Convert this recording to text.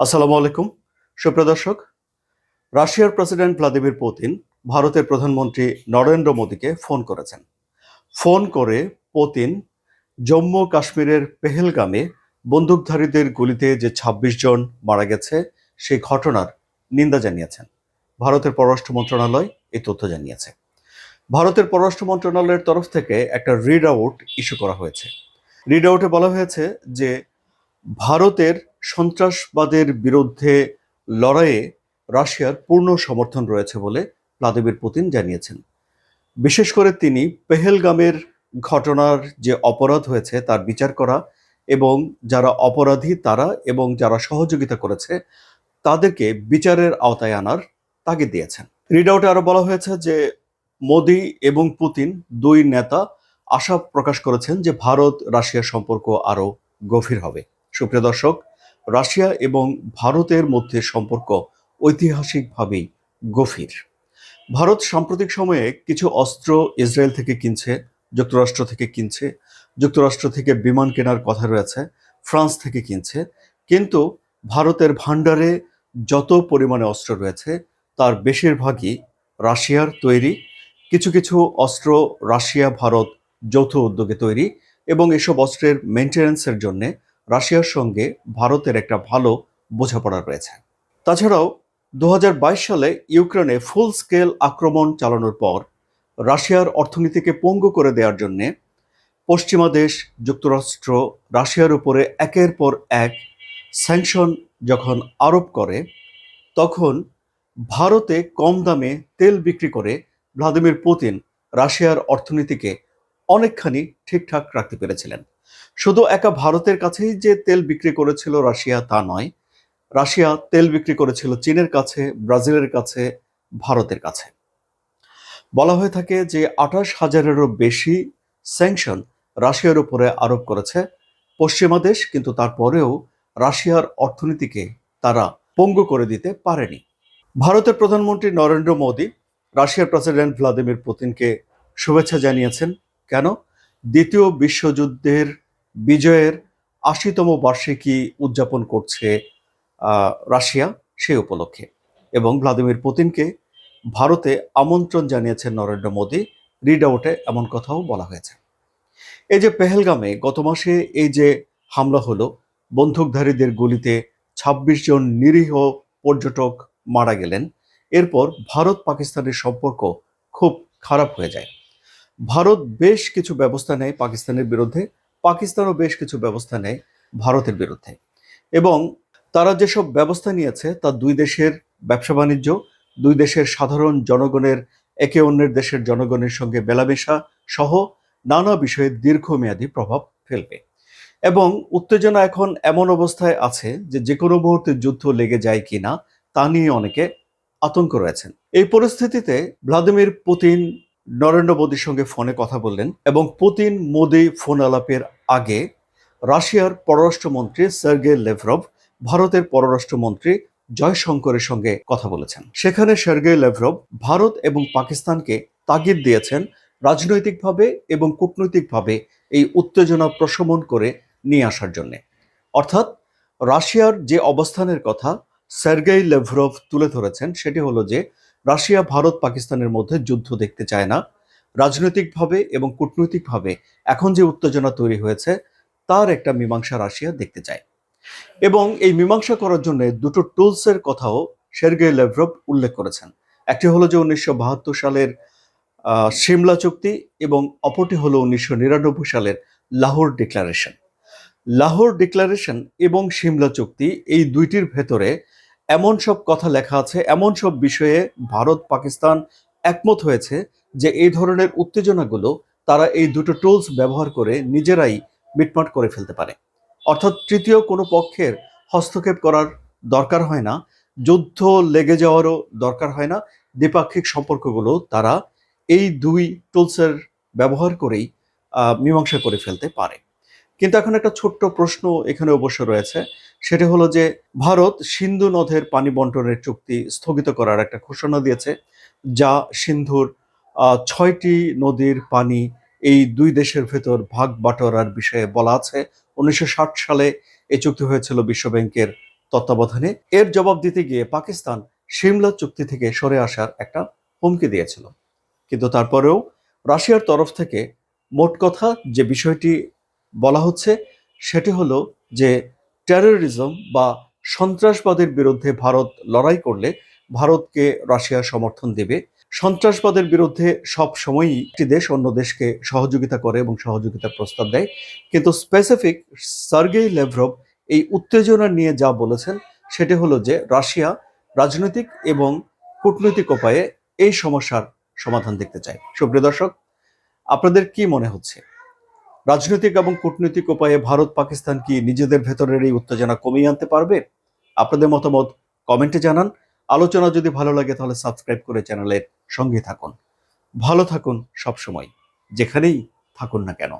আসসালামু আলাইকুম। সুপ্রিয় দর্শক, রাশিয়ার প্রেসিডেন্ট ভ্লাদিমির পুতিন ভারতের প্রধানমন্ত্রী নরেন্দ্র মোদীকে ফোন করেছেন। ফোন করে পুতিন জম্মু কাশ্মীরের পেহেলগামে বন্দুকধারীদের গুলিতে যে ২৬ জন মারা গেছে, সেই ঘটনার নিন্দা জানিয়েছেন। ভারতের পররাষ্ট্র মন্ত্রণালয় এই তথ্য জানিয়েছে। ভারতের পররাষ্ট্র মন্ত্রণালয়ের তরফ থেকে একটা রিড আউট ইস্যু করা হয়েছে। রিড আউটে বলা হয়েছে যে ভারতের সন্ত্রাসবাদের বিরুদ্ধে লড়াইয়ে রাশিয়ার পূর্ণ সমর্থন রয়েছে বলে ভ্লাদিমির পুতিন জানিয়েছেন। বিশেষ করে তিনি পেহেলগামের ঘটনার যে অপরাধ হয়েছে তার বিচার করা এবং যারা অপরাধী তারা এবং যারা সহযোগিতা করেছে তাদেরকে বিচারের আওতায় আনার তাগিদ দিয়েছেন। রিড আউটে আরও বলা হয়েছে যে মোদি এবং পুতিন দুই নেতা আশা প্রকাশ করেছেন যে ভারত রাশিয়ার সম্পর্ক আরও গভীর হবে। সুপ্রিয় দর্শক, রাশিয়া এবং ভারতের মধ্যে সম্পর্ক ঐতিহাসিকভাবেই গভীর। ভারত সাম্প্রতিক সময়ে কিছু অস্ত্র ইসরায়েল থেকে কিনছে, যুক্তরাষ্ট্র থেকে কিনছে, যুক্তরাষ্ট্র থেকে বিমান কেনার কথা রয়েছে, ফ্রান্স থেকে কিনছে, কিন্তু ভারতের ভাণ্ডারে যত পরিমাণে অস্ত্র রয়েছে, তার বেশিরভাগই রাশিয়ার তৈরি। কিছু কিছু অস্ত্র রাশিয়া ভারত যৌথ উদ্যোগে তৈরি এবং এসব অস্ত্রের মেনটেন্যান্সের জন্যে রাশিয়ার সঙ্গে ভারতের একটা ভালো বোঝাপড়া রয়েছে। তাছাড়াও দু হাজার বাইশ সালে ইউক্রেনে ফুল স্কেল আক্রমণ চালানোর পর রাশিয়ার অর্থনীতিকে পঙ্গু করে দেওয়ার জন্য পশ্চিমা দেশ, যুক্তরাষ্ট্র, রাশিয়ার উপরে একের পর এক স্যাংশন যখন আরোপ করে, তখন ভারতে কম দামে তেল বিক্রি করে ভ্লাদিমির পুতিন রাশিয়ার অর্থনীতিকে অনেকখানি ঠিকঠাক রাখতে পেরেছিলেন। শুধু একা ভারতের কাছেই যে তেল বিক্রি করেছিল রাশিয়া তা নয়, রাশিয়া তেল বিক্রি করেছিল চীনের কাছে, ব্রাজিলের কাছে, ভারতের কাছে। বলা হয়ে থাকে যে আঠাশ হাজারেরও বেশি স্যাংশন রাশিয়ার উপরে আরোপ করেছে পশ্চিমা দেশ, কিন্তু তারপরেও রাশিয়ার অর্থনীতিকে তারা পঙ্গু করে দিতে পারেনি। ভারতের প্রধানমন্ত্রী নরেন্দ্র মোদী, রাশিয়ার প্রেসিডেন্ট ভ্লাদিমির পুতিনকে শুভেচ্ছা জানিয়েছেন, কেন? দ্বিতীয় বিশ্বযুদ্ধের বিজয়ের আশিতম বার্ষিকী উদযাপন করছে রাশিয়া সেই উপলক্ষে। এবং ভ্লাদিমির পুতিনকে ভারতে আমন্ত্রণ জানিয়েছেন নরেন্দ্র মোদী। রিড আউটে এমন কথাও বলা হয়েছে। এই যে পেহেলগামে গত মাসে এই যে হামলা হলো, বন্দুকধারীদের গুলিতে ২৬ জন নিরীহ পর্যটক মারা গেলেন। এরপর ভারত পাকিস্তানের সম্পর্ক খুব খারাপ হয়ে যায়। ভারত বেশ কিছু ব্যবস্থা নেয় পাকিস্তানের বিরুদ্ধে। পাকিস্তানও বেশ কিছু ব্যবস্থা নেয় ভারতের বিরুদ্ধে। এবং তারা যেসব ব্যবস্থা নিয়েছে তা দুই দেশের ব্যবসা বাণিজ্য, দুই দেশের সাধারণ জনগণের, একে অন্যের দেশের জনগণের সঙ্গে মেলামেশা সহ নানা বিষয়ে দীর্ঘমেয়াদী প্রভাব ফেলবে। এবং উত্তেজনা এখন এমন অবস্থায় আছে যে যে কোনো মুহূর্তে যুদ্ধ লেগে যায় কিনা তা নিয়ে অনেকে আতঙ্ক রয়েছেন। এই পরিস্থিতিতে ভ্লাদিমির পুতিন নরেন্দ্র মোদীর সঙ্গে ফোনে কথা বললেন এবং পুতিন মোদি ফোন আলাপের আগে রাশিয়ার পররাষ্ট্রমন্ত্রী সার্গে লেভরভ ভারতের পররাষ্ট্রমন্ত্রী জয়শঙ্করের সঙ্গে কথা বলেছেন। সেখানে সার্গে লেভরভ ভারত এবং পাকিস্তানকে তাগিদ দিয়েছেন রাজনৈতিকভাবে এবং কূটনৈতিকভাবে এই উত্তেজনা প্রশমন করে নিয়ে আসার জন্যে। অর্থাৎ রাশিয়ার যে অবস্থানের কথা সার্গেই লেভরভ তুলে ধরেছেন সেটি হলো যে, রাশিয়া ভারত পাকিস্তানের মধ্যে যুদ্ধ দেখতে চায় না রাজনৈতিকভাবে এবং কূটনৈতিকভাবে এখন যে উত্তেজনা তৈরি হয়েছে, তার একটা মীমাংসা রাশিয়া দেখতে চায়। এবং এই মীমাংসা করার জন্য দুটো টুলসের কথাও সের্গে লেভরভ উল্লেখ করেছেন। একটি হলো যে উনিশশো বাহাত্তর সালের সিমলা চুক্তি এবং অপরটি হলো উনিশশো নিরানব্বই সালের লাহোর ডিক্লারেশন। লাহোর ডিক্লারেশন এবং সিমলা চুক্তি এই দুইটির ভেতরে এমন সব কথা লেখা আছে, এমন সব বিষয়ে ভারত পাকিস্তান একমত হয়েছে যে এই ধরনের উত্তেজনাগুলো তারা এই দুটো টুলস ব্যবহার করে নিজেরাই মিটমাট করে ফেলতে পারে। অর্থাৎ তৃতীয় কোনো পক্ষের হস্তক্ষেপ করার দরকার হয় না, যুদ্ধ লেগে যাওয়ারও দরকার হয় না, দ্বিপাক্ষিক সম্পর্কগুলো তারা এই দুই টুলসের ব্যবহার করেই মীমাংসা করে ফেলতে পারে। কিন্তু এখন একটা ছোট্ট প্রশ্ন এখানে অবশ্য রয়েছে, সেটা হলো যে ভারত সিন্ধু নদের পানি বন্টনের চুক্তি স্থগিত করার একটা ঘোষণা দিয়েছে, যা সিন্ধুর ছয়টি নদীর পানি এই দুই দেশের ভেতর ভাগ বাটোয়ারার বিষয়ে বলা আছে। উনিশশো ষাট সালে এই চুক্তি হয়েছিল বিশ্বব্যাংকের তত্ত্বাবধানে। এর জবাব দিতে গিয়ে পাকিস্তান সিমলা চুক্তি থেকে সরে আসার একটা হুমকি দিয়েছিল। কিন্তু তারপরেও রাশিয়ার তরফ থেকে মোট কথা যে বিষয়টি বলা হচ্ছে, সেটি হলো যে টেরোরিজম বা সন্ত্রাসবাদের বিরুদ্ধে ভারত লড়াই করলে ভারতকে রাশিয়া সমর্থন দেবে। সন্ত্রাসবাদের বিরুদ্ধে সব সময়ই একটি দেশ অন্য দেশকে সহযোগিতা করে এবং সহযোগিতার প্রস্তাব দেয়। কিন্তু স্পেসিফিক সার্গেই লেভরভ এই উত্তেজনা নিয়ে যা বলেছেন, সেটি হলো যে রাশিয়া রাজনৈতিক এবং কূটনৈতিক উপায়ে এই সমস্যার সমাধান দেখতে চায়। সুপ্রিয় দর্শক, আপনাদের কি মনে হচ্ছে? রাজনৈতিক এবং কূটনৈতিক উপায়ে ভারত, পাকিস্তান কি নিজেদের ভেতরের এই উত্তেজনা কমিয়ে আনতে পারবে? আপনাদের মতামত কমেন্টে জানান। আলোচনা যদি ভালো লাগে তাহলে সাবস্ক্রাইব করে চ্যানেলের সঙ্গে থাকুন। ভালো থাকুন সবসময় যেখানেই থাকুন না কেন।